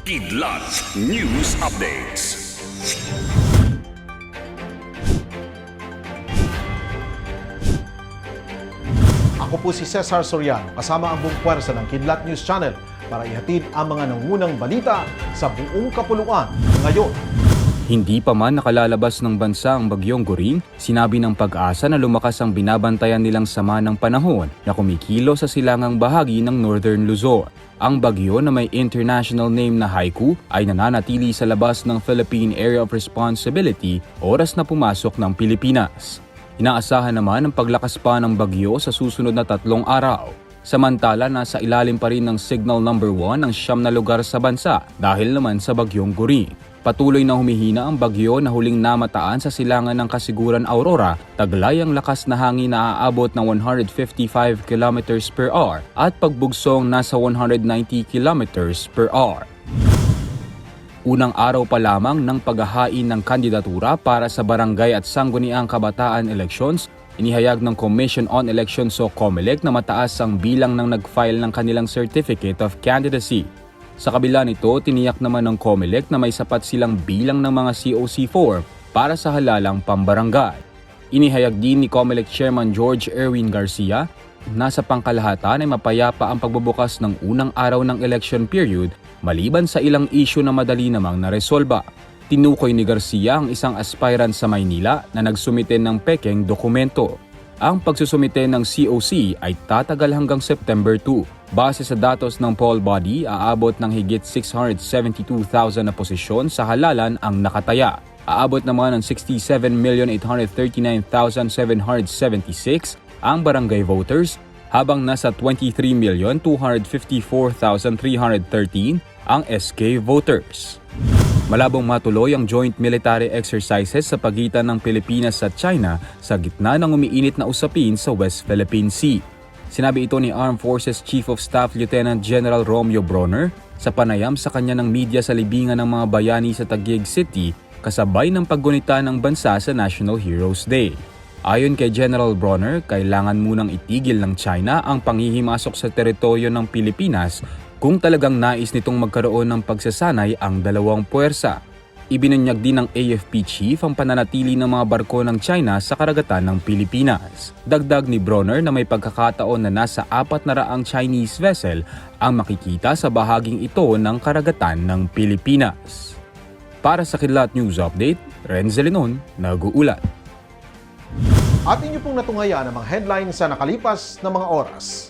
Kidlat News Updates. Ako po si Cesar Soriano, kasama ang buong puwersa ng Kidlat News Channel para ihatid ang mga nangunang balita sa buong kapuluan ngayon. Hindi pa man nakalalabas ng bansa ang bagyong Goring, sinabi ng pag-asa na lumakas ang binabantayan nilang sama ng panahon na kumikilo sa silangang bahagi ng Northern Luzon. Ang bagyo na may international name na Haiku ay nananatili sa labas ng Philippine Area of Responsibility oras na pumasok ng Pilipinas. Inaasahan naman ang paglakas pa ng bagyo sa susunod na tatlong araw. Samantala, nasa ilalim pa rin ng signal number 1 ang siyam na lugar sa bansa dahil naman sa bagyong Goring. Patuloy na humihina ang bagyo na huling namataan sa silangan ng Kasiguran Aurora, taglay ang lakas na hangin na aabot ng 155 km per hour at pagbugsong nasa 190 km per hour. Unang araw pa lamang ng paghahain ng kandidatura para sa barangay at sangguniang kabataan elections, inihayag ng Commission on Elections o COMELEC na mataas ang bilang ng nag-file ng kanilang Certificate of Candidacy. Sa kabila nito, tiniyak naman ng COMELEC na may sapat silang bilang ng mga COC form para sa halalang pambarangay. Inihayag din ni COMELEC Chairman George Erwin Garcia na sa pangkalahatan ay mapayapa ang pagbubukas ng unang araw ng election period maliban sa ilang isyu na madali namang naresolba. Tinukoy ni Garcia ang isang aspirant sa Maynila na nagsumite ng pekeng dokumento. Ang pagsusumite ng COC ay tatagal hanggang September 2. Base sa datos ng poll body, aabot ng higit 672,000 na posisyon sa halalan ang nakataya. Aabot naman ng 67,839,776 ang barangay voters habang nasa 23,254,313 ang SK voters. Malabong matuloy ang joint military exercises sa pagitan ng Pilipinas at China sa gitna ng umiinit na usapin sa West Philippine Sea. Sinabi ito ni Armed Forces Chief of Staff Lieutenant General Romeo Bronner sa panayam sa kanya ng media sa libingan ng mga bayani sa Taguig City kasabay ng paggunita ng bansa sa National Heroes Day. Ayon kay General Bronner, kailangan munang itigil ng China ang panghihimasok sa teritoryo ng Pilipinas kung talagang nais nitong magkaroon ng pagsasanay ang dalawang puwersa. Ibinunyag din ng AFP chief ang pananatili ng mga barko ng China sa karagatan ng Pilipinas. Dagdag ni Bronner na may pagkakataon na nasa apat na raang Chinese vessel ang makikita sa bahaging ito ng karagatan ng Pilipinas. Para sa Kidlat News Update, Renzel Lenon, nag-uulat. At inyo pong natungayan ang mga headlines sa nakalipas na mga oras.